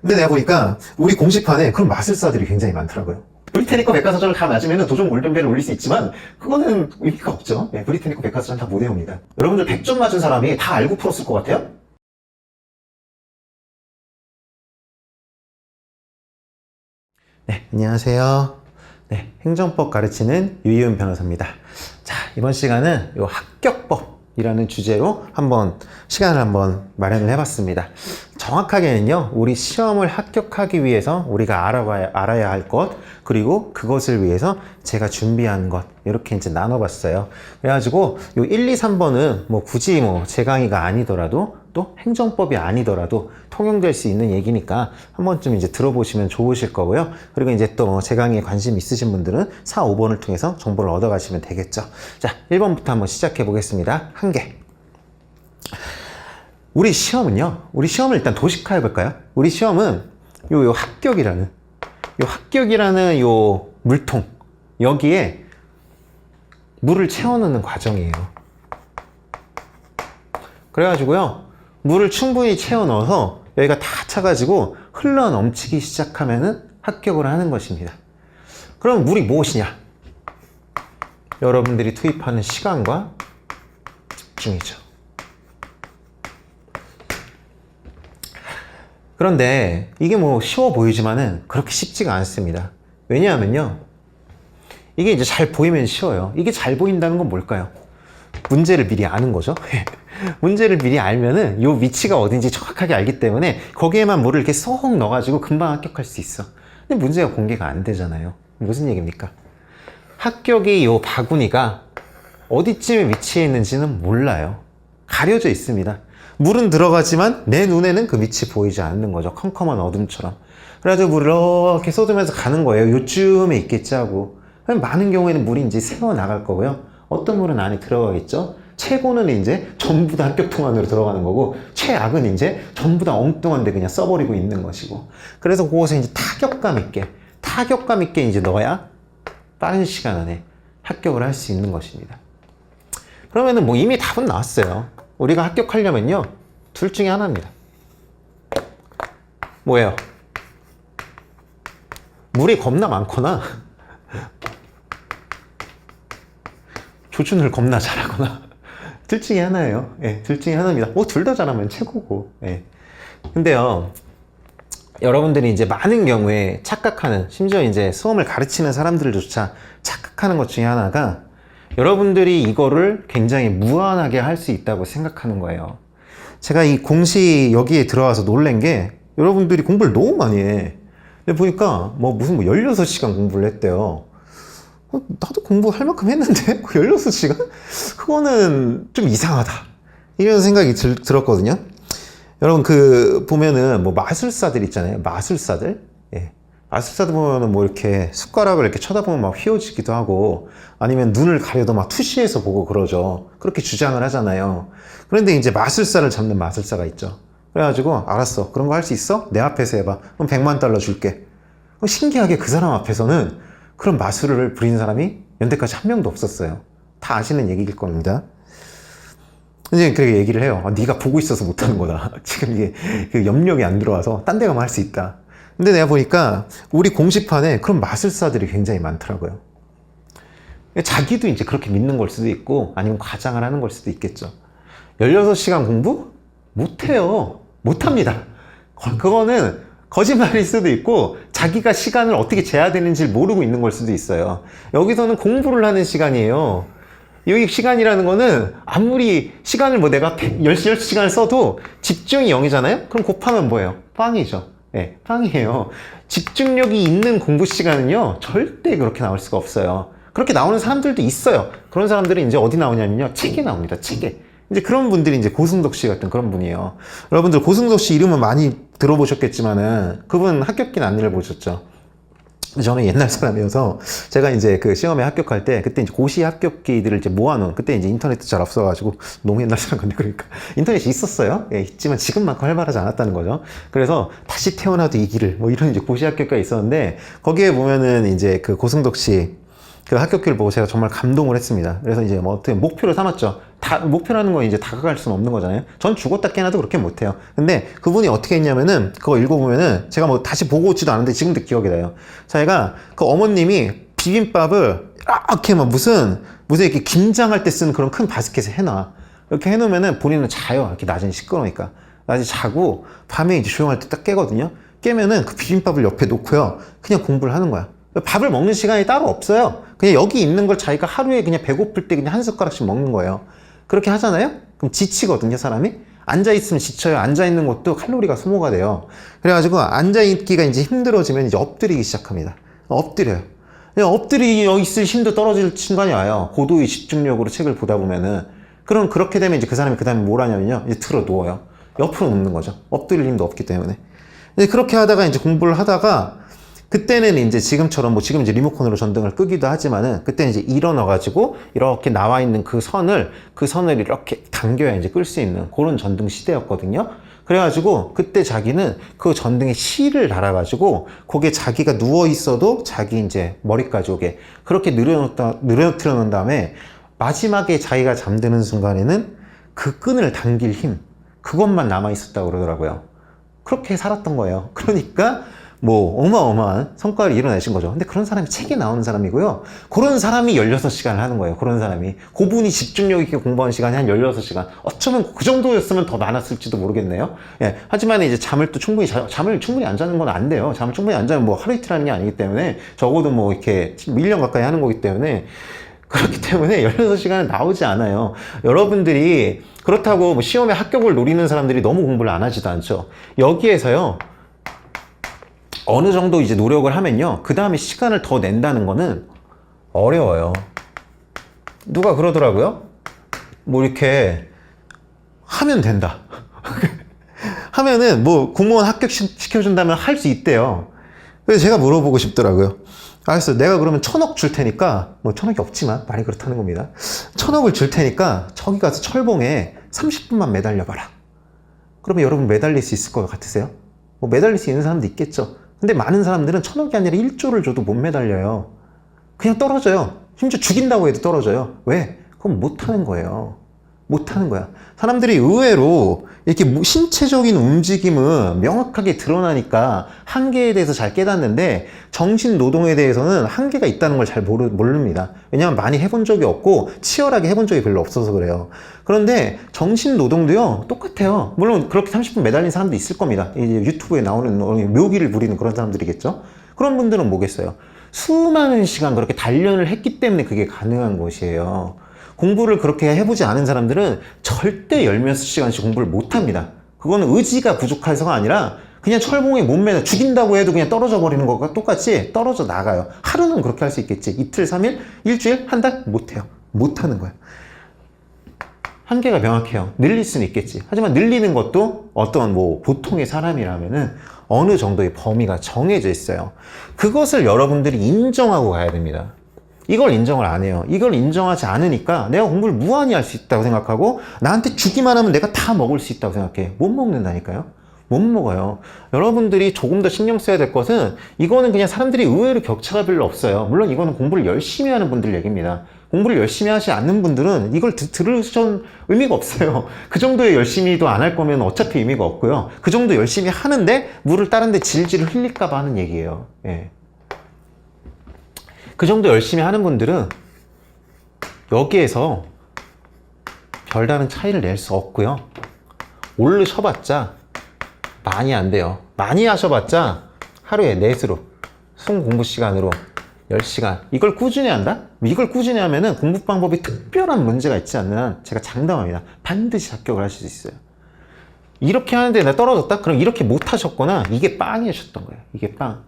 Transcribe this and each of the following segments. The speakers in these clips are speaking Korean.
근데 내가 보니까 우리 공시판에 그런 마술사들이 굉장히 많더라고요. 브리테니커 백과사전을 다 맞으면 도전 골든벨을 올릴 수 있지만 그거는 의미가 없죠. 네, 브리테니커 백과사전 다 못 외웁니다. 여러분들 100점 맞은 사람이 다 알고 풀었을 것 같아요? 네, 안녕하세요. 네, 행정법 가르치는 유희은 변호사입니다. 자, 이번 시간은 요 합격법 이라는 주제로 한번 시간을 한번 마련을 해봤습니다. 정확하게는요, 우리 시험을 합격하기 위해서 우리가 알아봐야, 알아야 할 것, 그리고 그것을 위해서 제가 준비한 것, 이렇게 이제 나눠봤어요. 그래가지고 요 1, 2, 3번은 뭐 굳이 뭐 제 강의가 아니더라도 또 행정법이 아니더라도 통용될 수 있는 얘기니까 한 번쯤 이제 들어보시면 좋으실 거고요. 그리고 이제 또제 강의에 관심 있으신 분들은 4, 5번을 통해서 정보를 얻어가시면 되겠죠. 자, 1번부터 한번 시작해 보겠습니다. 한 개. 우리 시험은요, 우리 시험을 일단 도식화해 볼까요? 우리 시험은 요, 요 합격이라는, 요 합격이라는 요 물통, 여기에 물을 채워넣는 과정이에요. 그래가지고요, 물을 충분히 채워 넣어서 여기가 다 차가지고 흘러 넘치기 시작하면은 합격을 하는 것입니다. 그럼 물이 무엇이냐? 여러분들이 투입하는 시간과 집중이죠. 그런데 이게 뭐 쉬워 보이지만은 그렇게 쉽지가 않습니다. 왜냐하면요. 이게 이제 잘 보이면 쉬워요. 이게 잘 보인다는 건 뭘까요? 문제를 미리 아는 거죠. 문제를 미리 알면은 요 위치가 어딘지 정확하게 알기 때문에 거기에만 물을 이렇게 쏙 넣어가지고 금방 합격할 수 있어. 근데 문제가 공개가 안 되잖아요. 무슨 얘기입니까? 합격이 요 바구니가 어디쯤에 위치해 있는지는 몰라요. 가려져 있습니다. 물은 들어가지만 내 눈에는 그 위치 보이지 않는 거죠. 컴컴한 어둠처럼. 그래가지고 물을 이렇게 쏟으면서 가는 거예요. 요쯤에 있겠지 하고. 많은 경우에는 물이 이제 새어 나갈 거고요. 어떤 물은 안에 들어가겠죠. 최고는 이제 전부 다 합격 통 안으로 들어가는 거고, 최악은 이제 전부 다 엉뚱한데 그냥 써버리고 있는 것이고. 그래서 그것을 이제 타격감 있게, 타격감 있게 이제 넣어야 빠른 시간 안에 합격을 할 수 있는 것입니다. 그러면은 뭐 이미 답은 나왔어요. 우리가 합격하려면요, 둘 중에 하나입니다. 뭐예요? 물이 겁나 많거나, 조준을 겁나 잘하거나, 둘 중에 하나예요. 예, 둘 중에 하나입니다. 뭐, 둘 다 잘하면 최고고, 예. 근데요, 여러분들이 이제 많은 경우에 착각하는, 심지어 이제 수험을 가르치는 사람들조차 착각하는 것 중에 하나가, 여러분들이 이거를 굉장히 무한하게 할 수 있다고 생각하는 거예요. 제가 이 공시 여기에 들어와서 놀란 게 여러분들이 공부를 너무 많이 해. 근데 보니까 뭐 무슨 뭐 16시간 공부를 했대요. 어, 나도 공부할 만큼 했는데? 16시간? 그거는 좀 이상하다. 이런 생각이 들, 들었거든요. 여러분 그 보면은 뭐 마술사들 있잖아요. 마술사들. 예. 마술사들 보면은 뭐 이렇게 숟가락을 이렇게 쳐다보면 막 휘어지기도 하고 아니면 눈을 가려도 막 투시해서 보고 그러죠. 그렇게 주장을 하잖아요. 그런데 이제 마술사를 잡는 마술사가 있죠. 그래가지고 알았어. 그런 거 할 수 있어? 내 앞에서 해봐. 그럼 100만 달러 줄게. 신기하게 그 사람 앞에서는 그런 마술을 부리는 사람이 연대까지 한 명도 없었어요. 다 아시는 얘기일 겁니다. 이제 그렇게 얘기를 해요. 아, 네가 보고 있어서 못하는 거다. 지금 이게 그 염력이 안 들어와서 딴 데 가면 할 수 있다. 근데 내가 보니까 우리 공시판에 그런 마술사들이 굉장히 많더라고요. 자기도 이제 그렇게 믿는 걸 수도 있고 아니면 과장을 하는 걸 수도 있겠죠. 16시간 공부? 못해요. 못합니다. 거- 그거는 거짓말일 수도 있고 자기가 시간을 어떻게 재야 되는지 모르고 있는 걸 수도 있어요. 여기서는 공부를 하는 시간이에요. 여기 시간이라는 거는 아무리 시간을 뭐 내가 100, 10, 10시간을 써도 집중이 0이잖아요? 그럼 곱하면 뭐예요? 빵이죠. 예, 빵이에요. 집중력이 있는 공부 시간은요, 절대 그렇게 나올 수가 없어요. 그렇게 나오는 사람들도 있어요. 그런 사람들이 이제 어디 나오냐면요, 책에 나옵니다, 책에. 이제 그런 분들이 이제 고승덕 씨 같은 그런 분이에요. 여러분들 고승덕 씨 이름은 많이 들어보셨겠지만은 그분 합격기 안내를 보셨죠. 저는 옛날 사람이어서 제가 이제 그 시험에 합격할 때 그때 이제 고시 합격기들을 이제 모아놓은 그때 이제 인터넷도 잘 없어가지고 너무 옛날 사람 건데 그러니까 인터넷이 있었어요. 예, 있지만 지금만큼 활발하지 않았다는 거죠. 그래서 다시 태어나도 이 길을 뭐 이런 이제 고시 합격가 있었는데 거기에 보면은 이제 그 고승덕 씨그 합격기를 보고 제가 정말 감동을 했습니다. 그래서 이제 뭐 어떻게 목표를 삼았죠. 다, 목표라는 건 이제 다가갈 수는 없는 거잖아요. 전 죽었다 깨나도 그렇게 못해요. 근데 그분이 어떻게 했냐면은, 그거 읽어보면은, 제가 뭐 다시 보고 오지도 않은데 지금도 기억이 나요. 자기가 그 어머님이 비빔밥을 이렇게 막 무슨, 무슨 이렇게 김장할 때 쓰는 그런 큰 바스켓에 해놔. 이렇게 해놓으면은 본인은 자요. 이렇게 낮에는 시끄러우니까. 낮에 자고 밤에 이제 조용할 때 딱 깨거든요. 깨면은 그 비빔밥을 옆에 놓고요. 그냥 공부를 하는 거야. 밥을 먹는 시간이 따로 없어요. 그냥 여기 있는 걸 자기가 하루에 그냥 배고플 때 그냥 한 숟가락씩 먹는 거예요. 그렇게 하잖아요? 그럼 지치거든요, 사람이? 앉아있으면 지쳐요. 앉아있는 것도 칼로리가 소모가 돼요. 그래가지고 앉아있기가 이제 힘들어지면 이제 엎드리기 시작합니다. 엎드려요. 그냥 엎드려 있을 힘도 떨어질 순간이 와요. 고도의 집중력으로 책을 보다 보면은. 그럼 그렇게 되면 이제 그 사람이 그 다음에 뭘 하냐면요. 이제 들어 누워요. 옆으로 눕는 거죠. 엎드릴 힘도 없기 때문에. 그렇게 하다가 이제 공부를 하다가 그때는 이제 지금처럼 뭐 지금 이제 리모컨으로 전등을 끄기도 하지만은 그때는 이제 일어나 가지고 이렇게 나와 있는 그 선을 그 선을 이렇게 당겨야 이제 끌 수 있는 그런 전등 시대였거든요. 그래가지고 그때 자기는 그 전등에 실을 달아가지고 거기에 자기가 누워 있어도 자기 이제 머리까지 오게 그렇게 늘어놓다 늘어뜨려 놓은 다음에 마지막에 자기가 잠드는 순간에는 그 끈을 당길 힘 그것만 남아 있었다고 그러더라고요. 그렇게 살았던 거예요. 그러니까 뭐 어마어마한 성과를 이뤄내신 거죠. 근데 그런 사람이 책에 나오는 사람이고요. 그런 사람이 16시간을 하는 거예요. 그런 사람이. 그분이 집중력 있게 공부하는 시간이 한 16시간. 어쩌면 그 정도였으면 더 많았을지도 모르겠네요. 예. 하지만 이제 잠을 또 충분히, 자, 잠을 충분히 안 자는 건 안 돼요. 잠을 충분히 안 자면 뭐 하루 이틀 하는 게 아니기 때문에 적어도 뭐 이렇게 1년 가까이 하는 거기 때문에 그렇기 때문에 16시간은 나오지 않아요. 여러분들이 그렇다고 뭐 시험에 합격을 노리는 사람들이 너무 공부를 안 하지도 않죠. 여기에서요. 어느 정도 이제 노력을 하면요. 그 다음에 시간을 더 낸다는 거는 어려워요. 누가 그러더라고요. 뭐 이렇게 하면 된다. 하면은 뭐 공무원 합격시켜준다면 할 수 있대요. 그래서 제가 물어보고 싶더라고요. 알았어. 내가 그러면 천억 줄 테니까, 뭐 천억이 없지만 말이 그렇다는 겁니다. 천억을 줄 테니까 저기 가서 철봉에 30분만 매달려봐라. 그러면 여러분 매달릴 수 있을 것 같으세요? 뭐 매달릴 수 있는 사람도 있겠죠. 근데 많은 사람들은 천억이 아니라 1조를 줘도 못 매달려요. 그냥 떨어져요. 심지어 죽인다고 해도 떨어져요. 왜? 그건 못하는 거예요. 못하는 거야. 사람들이 의외로 이렇게 무- 신체적인 움직임은 명확하게 드러나니까 한계에 대해서 잘 깨닫는데 정신 노동에 대해서는 한계가 있다는 걸 잘 모릅니다. 왜냐하면 많이 해본 적이 없고 치열하게 해본 적이 별로 없어서 그래요. 그런데 정신 노동도요 똑같아요. 물론 그렇게 30분 매달린 사람도 있을 겁니다. 이제 유튜브에 나오는 어, 묘기를 부리는 그런 사람들이겠죠. 그런 분들은 뭐겠어요? 수많은 시간 그렇게 단련을 했기 때문에 그게 가능한 것이에요. 공부를 그렇게 해보지 않은 사람들은 절대 열몇 시간씩 공부를 못 합니다. 그거는 의지가 부족해서가 아니라 그냥 철봉에 못 매달 죽인다고 해도 그냥 떨어져 버리는 것과 똑같이 떨어져 나가요. 하루는 그렇게 할 수 있겠지. 이틀, 삼일, 일주일, 한 달? 못 해요. 못 하는 거예요. 한계가 명확해요. 늘릴 수는 있겠지. 하지만 늘리는 것도 어떤 뭐 보통의 사람이라면은 어느 정도의 범위가 정해져 있어요. 그것을 여러분들이 인정하고 가야 됩니다. 이걸 인정을 안 해요. 이걸 인정하지 않으니까 내가 공부를 무한히 할 수 있다고 생각하고 나한테 주기만 하면 내가 다 먹을 수 있다고 생각해. 못 먹는다니까요. 못 먹어요. 여러분들이 조금 더 신경 써야 될 것은 이거는 그냥 사람들이 의외로 격차가 별로 없어요. 물론 이거는 공부를 열심히 하는 분들 얘기입니다. 공부를 열심히 하지 않는 분들은 이걸 드, 들으셔 의미가 없어요. 그 정도의 열심히도 안 할 거면 어차피 의미가 없고요. 그 정도 열심히 하는데 물을 다른데 질질 흘릴까봐 하는 얘기예요. 예. 그 정도 열심히 하는 분들은 여기에서 별다른 차이를 낼 수 없고요. 오르셔봤자 많이 안 돼요. 많이 하셔봤자 하루에 넷으로 순 공부 시간으로 10시간 이걸 꾸준히 한다? 이걸 꾸준히 하면은 공부 방법이 특별한 문제가 있지 않는 한 제가 장담합니다. 반드시 합격을 하실 수 있어요. 이렇게 하는데 나 떨어졌다? 그럼 이렇게 못 하셨거나 이게 빵이셨던 거예요. 이게 빵.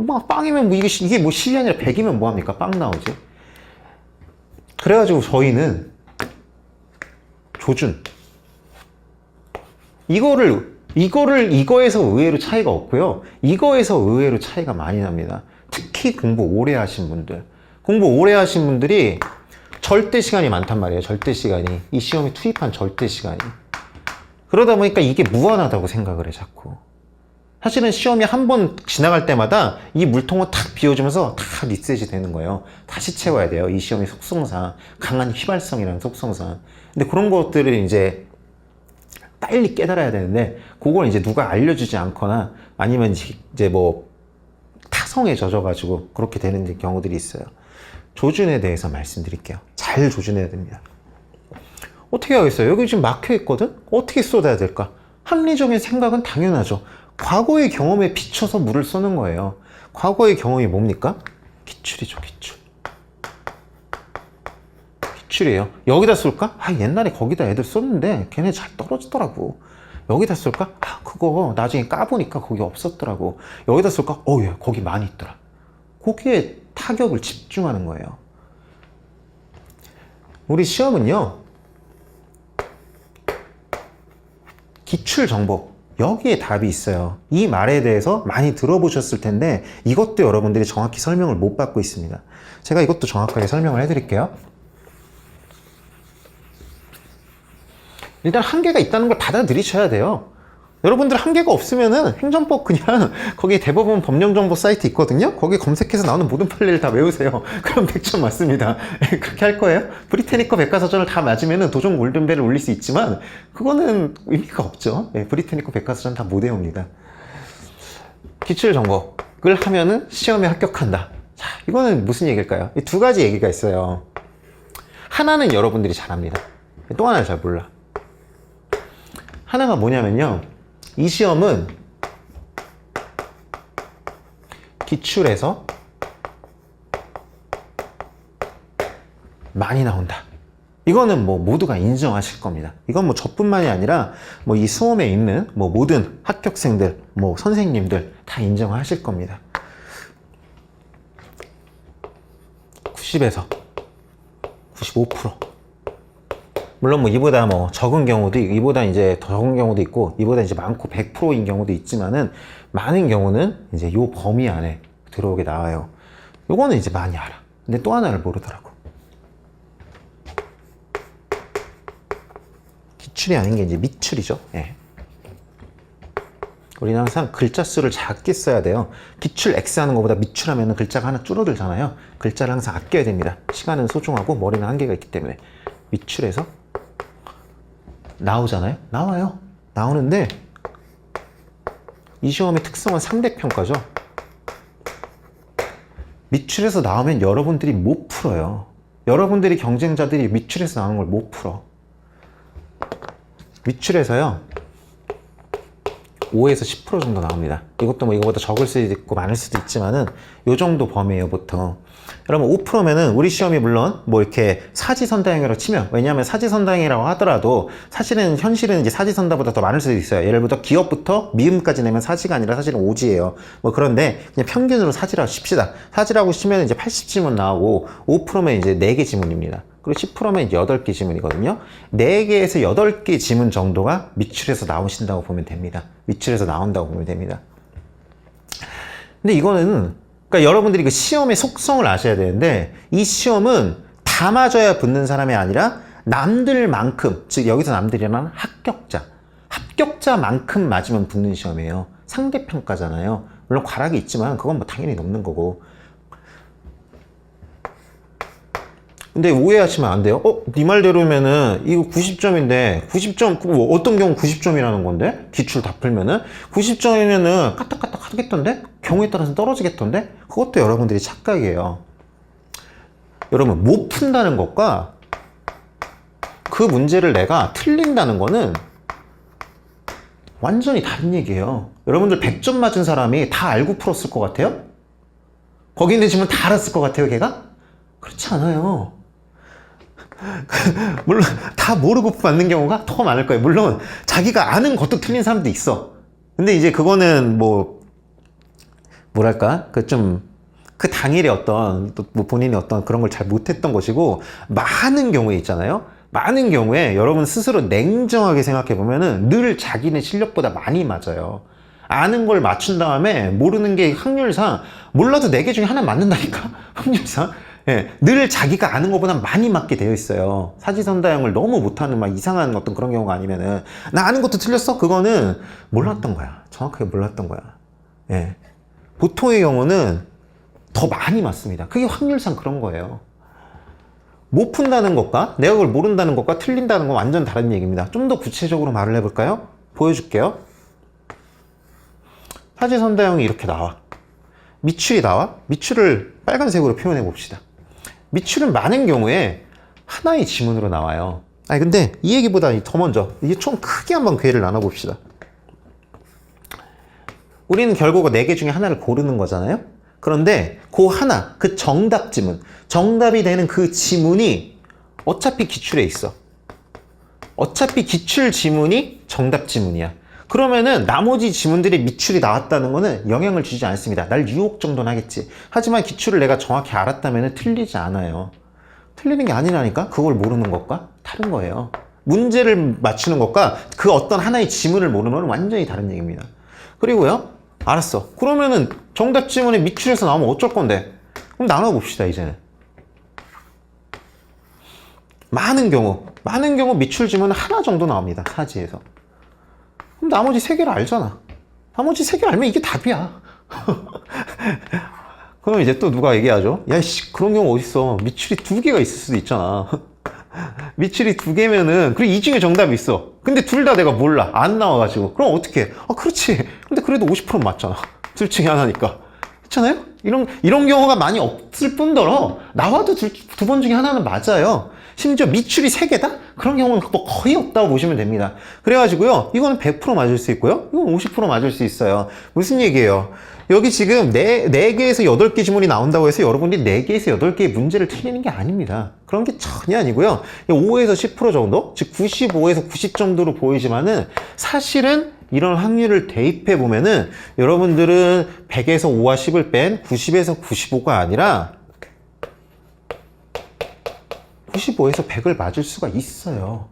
뭐 빵이면 뭐 이게 시- 이게 뭐 10이 아니라 100이면 뭐 합니까? 빵 나오지. 그래가지고 저희는 조준 이거를 이거를 이거에서 의외로 차이가 없고요. 이거에서 의외로 차이가 많이 납니다. 특히 공부 오래 하신 분들. 공부 오래 하신 분들이 절대 시간이 많단 말이에요. 절대 시간이. 이 시험에 투입한 절대 시간이. 그러다 보니까 이게 무한하다고 생각을 해, 자꾸. 사실은 시험이 한 번 지나갈 때마다 이 물통은 탁 비워주면서 다 리셋이 되는 거예요. 다시 채워야 돼요. 이 시험의 속성상. 강한 휘발성이라는 속성상. 근데 그런 것들을 이제 빨리 깨달아야 되는데, 그걸 이제 누가 알려주지 않거나 아니면 이제 뭐 타성에 젖어가지고 그렇게 되는 경우들이 있어요. 조준에 대해서 말씀드릴게요. 잘 조준해야 됩니다. 어떻게 하겠어요? 여기 지금 막혀 있거든? 어떻게 쏟아야 될까? 합리적인 생각은 당연하죠. 과거의 경험에 비춰서 물을 쏘는 거예요. 과거의 경험이 뭡니까? 기출이죠, 기출. 기출이에요. 여기다 쏠까? 아, 옛날에 거기다 애들 쏘는데 걔네 잘 떨어지더라고. 여기다 쏠까? 아, 그거 나중에 까보니까 거기 없었더라고. 여기다 쏠까? 어, 예, 거기 많이 있더라. 거기에 타격을 집중하는 거예요. 우리 시험은요, 기출 정보 여기에 답이 있어요. 이 말에 대해서 많이 들어보셨을 텐데 이것도 여러분들이 정확히 설명을 못 받고 있습니다. 제가 이것도 정확하게 설명을 해드릴게요. 일단 한계가 있다는 걸 받아들이셔야 돼요. 여러분들 한계가 없으면은 행정법 그냥 거기 대법원 법령정보 사이트 있거든요. 거기 검색해서 나오는 모든 판례를 다 외우세요. 그럼 100점 맞습니다. 그렇게 할 거예요? 브리테니커 백과사전을 다 맞으면은 도전 골든벨을 울릴 수 있지만 그거는 의미가 없죠. 예, 브리테니커 백과사전 다 못 외웁니다. 기출 정보를 하면은 시험에 합격한다. 자, 이거는 무슨 얘기일까요? 이 두 가지 얘기가 있어요. 하나는 여러분들이 잘합니다. 또 하나는 잘 몰라. 하나가 뭐냐면요. 이 시험은 기출에서 많이 나온다. 이거는 뭐 모두가 인정하실 겁니다. 이건 뭐 저뿐만이 아니라 뭐 이 수험에 있는 뭐 모든 합격생들, 뭐 선생님들 다 인정하실 겁니다. 90에서 95%. 물론 뭐 이보다 뭐 적은 경우도 있- 이보다 이제 더 적은 경우도 있고 이보다 이제 많고 100%인 경우도 있지만은 많은 경우는 이제 요 범위 안에 들어오게 나와요. 요거는 이제 많이 알아. 근데 또 하나를 모르더라고. 기출이 아닌 게 이제 미출이죠. 예. 우리는 항상 글자 수를 작게 써야 돼요. 기출 X 하는 것보다 미출하면 글자가 하나 줄어들잖아요. 글자를 항상 아껴야 됩니다. 시간은 소중하고 머리는 한계가 있기 때문에 미출해서 나오잖아요. 나와요. 나오는데 이 시험의 특성은 상대평가죠. 미출해서 나오면 여러분들이 못 풀어요. 여러분들이 경쟁자들이 미출해서 나오는 걸 못 풀어. 미출해서요. 5에서 10% 정도 나옵니다. 이것도 뭐 이거보다 적을 수도 있고 많을 수도 있지만은 요 정도 범위예요, 보통. 여러분 5%면은 우리 시험이 물론 뭐 이렇게 사지선다형이라고 치면 왜냐하면 사지선다형이라고 하더라도 사실은 현실은 이제 사지선다보다 더 많을 수도 있어요. 예를 들어 기업부터 미음까지 내면 사지가 아니라 사실은 오지예요. 뭐 그런데 그냥 평균으로 사지라고 칩시다. 사지라고 치면 이제 80지문 나오고 5%면 이제 4개 지문입니다. 그리고 10%면 이제 8개 지문이거든요. 4개에서 8개 지문 정도가 미출해서 나오신다고 보면 됩니다. 미출해서 나온다고 보면 됩니다. 근데 이거는 그러니까 여러분들이 그 시험의 속성을 아셔야 되는데 이 시험은 다 맞아야 붙는 사람이 아니라 남들만큼 즉 여기서 남들이란 합격자 합격자만큼 맞으면 붙는 시험이에요 상대평가잖아요 물론 과락이 있지만 그건 뭐 당연히 넘는 거고 근데 오해하시면 안 돼요. 어, 네 말대로면은 이거 90점인데 90점 뭐 어떤 경우 90점이라는 건데 기출 다 풀면은 90점이면은 까딱까딱 하겠던데 경우에 따라서 떨어지겠던데 그것도 여러분들이 착각이에요. 여러분 못 푼다는 것과 그 문제를 내가 틀린다는 거는 완전히 다른 얘기예요. 여러분들 100점 맞은 사람이 다 알고 풀었을 것 같아요? 거기 있는 질문 다 알았을 것 같아요, 걔가? 그렇지 않아요. 물론 다 모르고 맞는 경우가 더 많을 거예요. 물론 자기가 아는 것도 틀린 사람도 있어. 근데 이제 그거는 뭐 뭐랄까 그 좀그 당일에 어떤 또뭐 본인이 어떤 그런 걸 잘 못했던 것이고 많은 경우에 있잖아요. 많은 경우에 여러분 스스로 냉정하게 생각해 보면은 늘 자기네 실력보다 많이 맞아요. 아는 걸 맞춘 다음에 모르는 게 확률상 몰라도 네 개 중에 하나 맞는다니까 확률상 예, 늘 자기가 아는 것보다 많이 맞게 되어 있어요. 사지선다형을 너무 못하는 막 이상한 어떤 그런 경우가 아니면은 나 아는 것도 틀렸어? 그거는 몰랐던 거야. 정확하게 몰랐던 거야. 예. 보통의 경우는 더 많이 맞습니다. 그게 확률상 그런 거예요. 못 푼다는 것과 내가 그걸 모른다는 것과 틀린다는 건 완전 다른 얘기입니다. 좀 더 구체적으로 말을 해볼까요? 보여줄게요. 사지선다형이 이렇게 나와. 밑줄이 나와? 밑줄을 빨간색으로 표현해 봅시다. 밑줄은 많은 경우에 하나의 지문으로 나와요. 아니, 근데 이 얘기보다 더 먼저, 이게 좀 크게 한번 괴를 나눠봅시다. 우리는 결국 4개 중에 하나를 고르는 거잖아요? 그런데 그 하나, 그 정답 지문, 정답이 되는 그 지문이 어차피 기출에 있어. 어차피 기출 지문이 정답 지문이야. 그러면은 나머지 지문들이 밑줄이 나왔다는 거는 영향을 주지 않습니다. 날 유혹 정도는 하겠지. 하지만 기출을 내가 정확히 알았다면 틀리지 않아요. 틀리는 게 아니라니까? 그걸 모르는 것과 다른 거예요. 문제를 맞추는 것과 그 어떤 하나의 지문을 모르는 건 완전히 다른 얘기입니다. 그리고요, 알았어. 그러면은 정답 지문이 밑줄에서 나오면 어쩔 건데? 그럼 나눠봅시다, 이제는. 많은 경우, 많은 경우 밑줄 지문은 하나 정도 나옵니다, 사지에서. 그럼 나머지 세 개를 알잖아. 나머지 세 개 알면 이게 답이야. 그럼 이제 또 누가 얘기하죠? 야, 씨, 그런 경우 어딨어. 밑줄이 두 개가 있을 수도 있잖아. 밑줄이 두 개면은, 그리고 이 중에 정답이 있어. 근데 둘 다 내가 몰라. 안 나와가지고. 그럼 어떻게 해? 아, 그렇지. 근데 그래도 50% 맞잖아. 둘 중에 하나니까. 그렇잖아요? 이런, 이런 경우가 많이 없을 뿐더러, 나와도 두 번 중에 하나는 맞아요. 심지어 밑줄이 세 개다? 그런 경우는 뭐 거의 없다고 보시면 됩니다. 그래가지고요, 이거는 100% 맞을 수 있고요, 이건 50% 맞을 수 있어요. 무슨 얘기예요? 여기 지금 네, 4개에서 8개 지문이 나온다고 해서 여러분들이 4개에서 8개의 문제를 틀리는 게 아닙니다. 그런 게 전혀 아니고요. 5에서 10% 정도? 즉 95에서 90 정도로 보이지만은 사실은 이런 확률을 대입해 보면은 여러분들은 100에서 5와 10을 뺀 90에서 95가 아니라 95에서 100을 맞을 수가 있어요.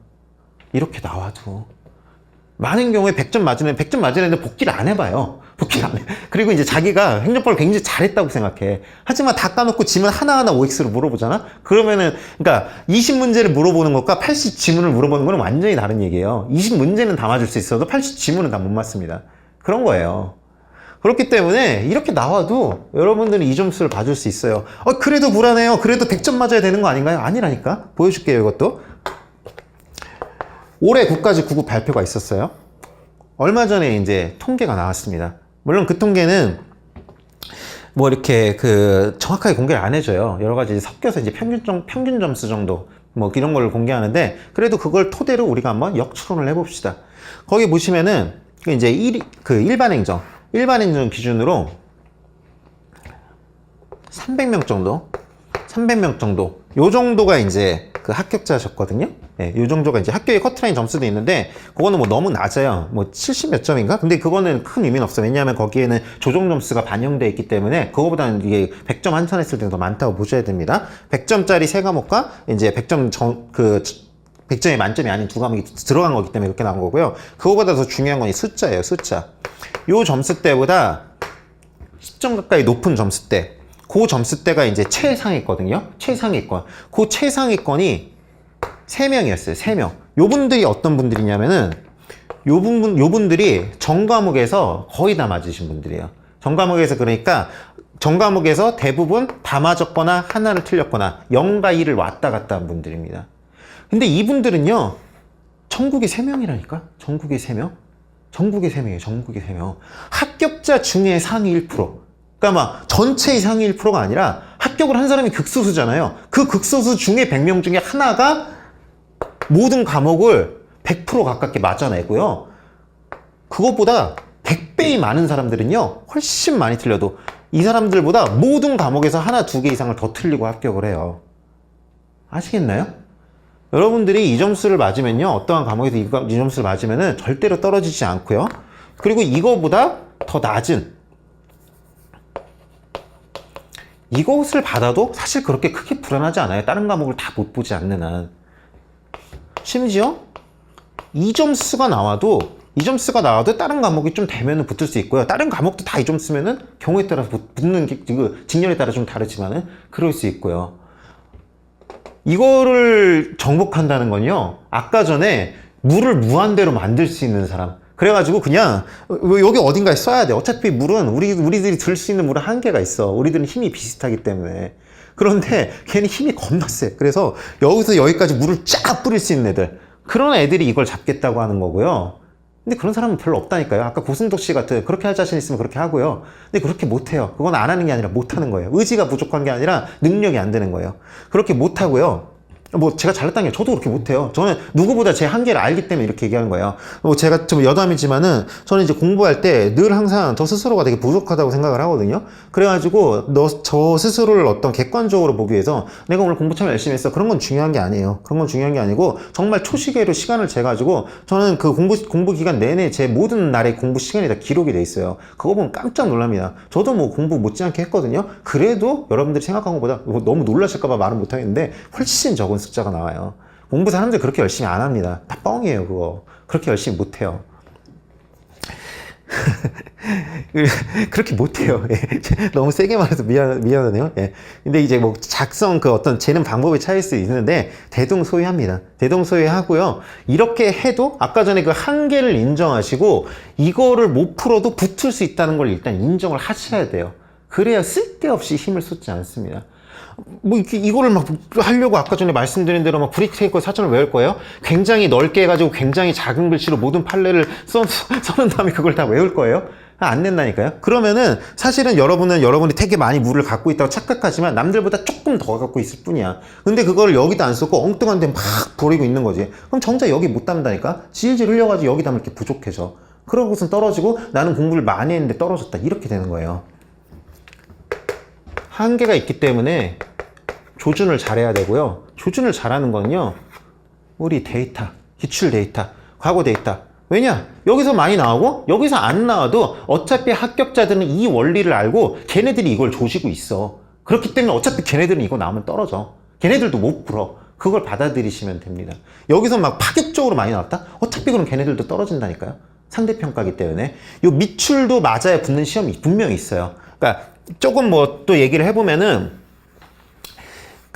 이렇게 나와도. 많은 경우에 100점 맞으면 100점 맞은 애들 복귀를 안 해봐요. 복귀를 안 해. 그리고 이제 자기가 행정법을 굉장히 잘했다고 생각해. 하지만 다 까놓고 지문 하나하나 OX로 물어보잖아? 그러면은, 그러니까 20문제를 물어보는 것과 80 지문을 물어보는 거는 완전히 다른 얘기예요. 20문제는 다 맞을 수 있어도 80 지문은 다 못 맞습니다. 그런 거예요. 그렇기 때문에 이렇게 나와도 여러분들은 이 점수를 봐줄 수 있어요. 어, 그래도 불안해요. 그래도 100점 맞아야 되는 거 아닌가요? 아니라니까. 보여줄게요, 이것도. 올해 국가직 구급 발표가 있었어요. 얼마 전에 이제 통계가 나왔습니다. 물론 그 통계는 뭐 이렇게 그 정확하게 공개를 안 해줘요. 여러 가지 섞여서 이제 평균 점, 평균 점수 정도 뭐 이런 걸 공개하는데 그래도 그걸 토대로 우리가 한번 역추론을 해봅시다. 거기 보시면은 그 이제 일, 그 일반 행정, 일반 행정 기준으로 300명 정도, 300명 정도, 요 정도가 이제 그 합격자셨거든요. 예, 요 정도가 이제 학교의 커트라인 점수도 있는데, 그거는 뭐 너무 낮아요. 뭐 70 몇 점인가? 근데 그거는 큰 의미는 없어요. 왜냐하면 거기에는 조정 점수가 반영되어 있기 때문에, 그거보다는 이게 100점 환산했을 때는 더 많다고 보셔야 됩니다. 100점짜리 세 과목과 이제 100점 정, 그, 100점이 만점이 아닌 두 과목이 들어간 거기 때문에 그렇게 나온 거고요. 그거보다 더 중요한 건 이 숫자예요, 숫자. 요 점수대보다 10점 가까이 높은 점수대. 그 점수대가 이제 최상위거든요. 최상위권. 그 최상위권이 3명이었어요. 3명. 요 분들이 어떤 분들이냐면은 요 분, 요 분들이 전 과목에서 거의 다 맞으신 분들이에요. 전 과목에서 그러니까 전 과목에서 대부분 다 맞았거나 하나를 틀렸거나 0과 1을 왔다 갔다 한 분들입니다. 근데 이분들은요, 전국에 3명이라니까? 전국에 3명? 전국에 3명이에요, 전국에 3명. 합격자 중에 상위 1%. 그러니까 막 전체의 상위 1%가 아니라 합격을 한 사람이 극소수잖아요. 그 극소수 중에 100명 중에 하나가 모든 과목을 100% 가깝게 맞아내고요. 그것보다 100배이 많은 사람들은요, 훨씬 많이 틀려도 이 사람들보다 모든 과목에서 하나, 두 개 이상을 더 틀리고 합격을 해요. 아시겠나요? 여러분들이 이 점수를 맞으면요, 어떠한 과목에서 이, 이 점수를 맞으면은 절대로 떨어지지 않고요. 그리고 이거보다 더 낮은 이것을 받아도 사실 그렇게 크게 불안하지 않아요. 다른 과목을 다 못 보지 않는 한. 심지어 이 점수가 나와도 이 점수가 나와도 다른 과목이 좀 되면은 붙을 수 있고요. 다른 과목도 다 이 점수면은 경우에 따라서 붙- 붙는 게 그 직렬에 따라 좀 다르지만은 그럴 수 있고요. 이거를 정복한다는 건요. 아까 전에 물을 무한대로 만들 수 있는 사람. 그래가지고 그냥 어, 여기 어딘가에 써야 돼. 어차피 물은 우리 우리들이 들 수 있는 물은 한계가 있어. 우리들은 힘이 비슷하기 때문에. 그런데 걔는 힘이 겁나 세. 그래서 여기서 여기까지 물을 쫙 뿌릴 수 있는 애들. 그런 애들이 이걸 잡겠다고 하는 거고요. 근데 그런 사람은 별로 없다니까요. 아까 고승덕 씨 같은 그렇게 할 자신 있으면 그렇게 하고요. 근데 그렇게 못해요. 그건 안 하는 게 아니라 못하는 거예요. 의지가 부족한 게 아니라 능력이 안 되는 거예요. 그렇게 못하고요. 뭐 제가 잘났다는 게 저도 그렇게 못해요. 저는 누구보다 제 한계를 알기 때문에 이렇게 얘기하는 거예요. 뭐 제가 좀 여담이지만은 저는 이제 공부할 때 늘 항상 저 스스로가 되게 부족하다고 생각을 하거든요. 그래가지고 너 저 스스로를 어떤 객관적으로 보기 위해서 내가 오늘 공부 참 열심히 했어. 그런 건 중요한 게 아니에요. 그런 건 중요한 게 아니고 정말 초시계로 시간을 재가지고 저는 그 공부 공부 기간 내내 제 모든 날의 공부 시간이 다 기록이 돼 있어요. 그거 보면 깜짝 놀랍니다. 저도 뭐 공부 못지않게 했거든요. 그래도 여러분들이 생각한 것보다 뭐 너무 놀라실까봐 말은 못하겠는데 훨씬 적은 숫자가 나와요. 공부 사람들 그렇게 열심히 안 합니다. 다 뻥이에요, 그거. 그렇게 열심히 못 해요. 그렇게 못해요. 예. 너무 세게 말해서 미안, 미안하네요. 예. 근데 이제 뭐 작성 그 어떤 재는 방법이 차일 수 있는데 대동소이합니다. 대동소이하고요. 이렇게 해도 아까 전에 그 한계를 인정하시고 이거를 못 풀어도 붙을 수 있다는 걸 일단 인정을 하셔야 돼요. 그래야 쓸데없이 힘을 쏟지 않습니다. 뭐 이렇게 이거를 막 하려고 아까 전에 말씀드린 대로 막 브리테이크 사전을 외울 거예요. 굉장히 넓게 해가지고 굉장히 작은 글씨로 모든 판례를 써, 써는 다음에 그걸 다 외울 거예요. 아, 안 된다니까요. 그러면은 사실은 여러분은 여러분이 되게 많이 물을 갖고 있다고 착각하지만 남들보다 조금 더 갖고 있을 뿐이야. 근데 그걸 여기다 안 쏟고 엉뚱한 데 막 버리고 있는 거지. 그럼 정작 여기 못 담는다니까? 질질 흘려가지고 여기 담을 게 부족해져. 그러고선 떨어지고 나는 공부를 많이 했는데 떨어졌다. 이렇게 되는 거예요. 한계가 있기 때문에 조준을 잘해야 되고요. 조준을 잘하는 거는요. 우리 데이터, 기출 데이터, 과거 데이터. 왜냐? 여기서 많이 나오고 여기서 안 나와도 어차피 합격자들은 이 원리를 알고 걔네들이 이걸 조지고 있어. 그렇기 때문에 어차피 걔네들은 이거 나오면 떨어져. 걔네들도 못 풀어. 그걸 받아들이시면 됩니다. 여기서 막 파격적으로 많이 나왔다? 어차피 그럼 걔네들도 떨어진다니까요. 상대평가기 때문에. 요 밑줄도 맞아야 붙는 시험이 분명히 있어요. 그러니까 조금 뭐 또 얘기를 해보면은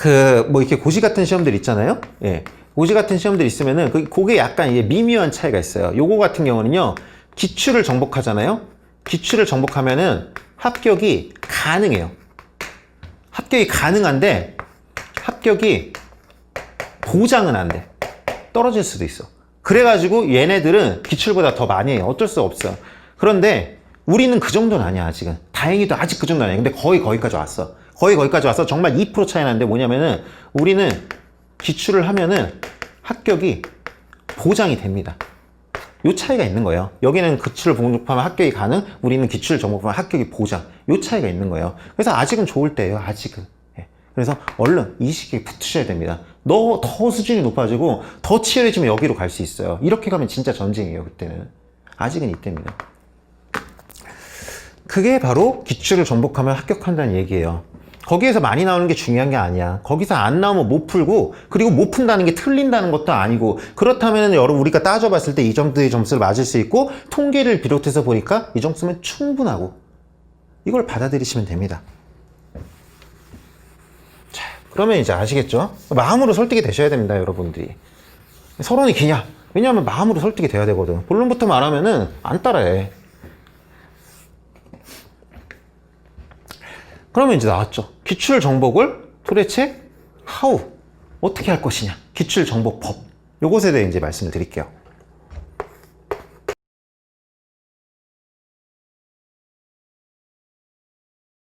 그 뭐 이렇게 고시 같은 시험들 있잖아요. 예. 고시 같은 시험들 있으면은 그 그게 약간 이게 미묘한 차이가 있어요. 요거 같은 경우는요. 기출을 정복하잖아요. 기출을 정복하면은 합격이 가능해요. 합격이 가능한데 합격이 보장은 안 돼. 떨어질 수도 있어. 그래가지고 얘네들은 기출보다 더 많이 해요. 어쩔 수 없어. 그런데 우리는 그 정도는 아니야, 아직은. 다행히도 아직 그 정도는 아니야. 근데 거의 거기까지 왔어. 거의 거기까지 와서 정말 2% 차이 나는데 뭐냐면은 우리는 기출을 하면은 합격이 보장이 됩니다. 요 차이가 있는 거예요. 여기는 기출을 정복하면 합격이 가능, 우리는 기출을 정복하면 합격이 보장. 요 차이가 있는 거예요. 그래서 아직은 좋을 때예요, 아직은. 예. 그래서 얼른 이 시기에 붙으셔야 됩니다. 너 더 수준이 높아지고 더 치열해지면 여기로 갈 수 있어요. 이렇게 가면 진짜 전쟁이에요, 그때는. 아직은 이때입니다. 그게 바로 기출을 정복하면 합격한다는 얘기예요. 거기에서 많이 나오는 게 중요한 게 아니야. 거기서 안 나오면 못 풀고, 그리고 못 푼다는 게 틀린다는 것도 아니고, 그렇다면 여러분 우리가 따져봤을 때 이 정도의 점수를 맞을 수 있고, 통계를 비롯해서 보니까 이 점수면 충분하고, 이걸 받아들이시면 됩니다. 자, 그러면 이제 아시겠죠? 마음으로 설득이 되셔야 됩니다, 여러분들이. 서론이 기냐? 왜냐하면 마음으로 설득이 돼야 되거든. 본론부터 말하면은 안 따라해. 그러면 이제 나왔죠. 기출 정복을 도대체 how 어떻게 할 것이냐. 기출 정복법. 요것에 대해 이제 말씀을 드릴게요.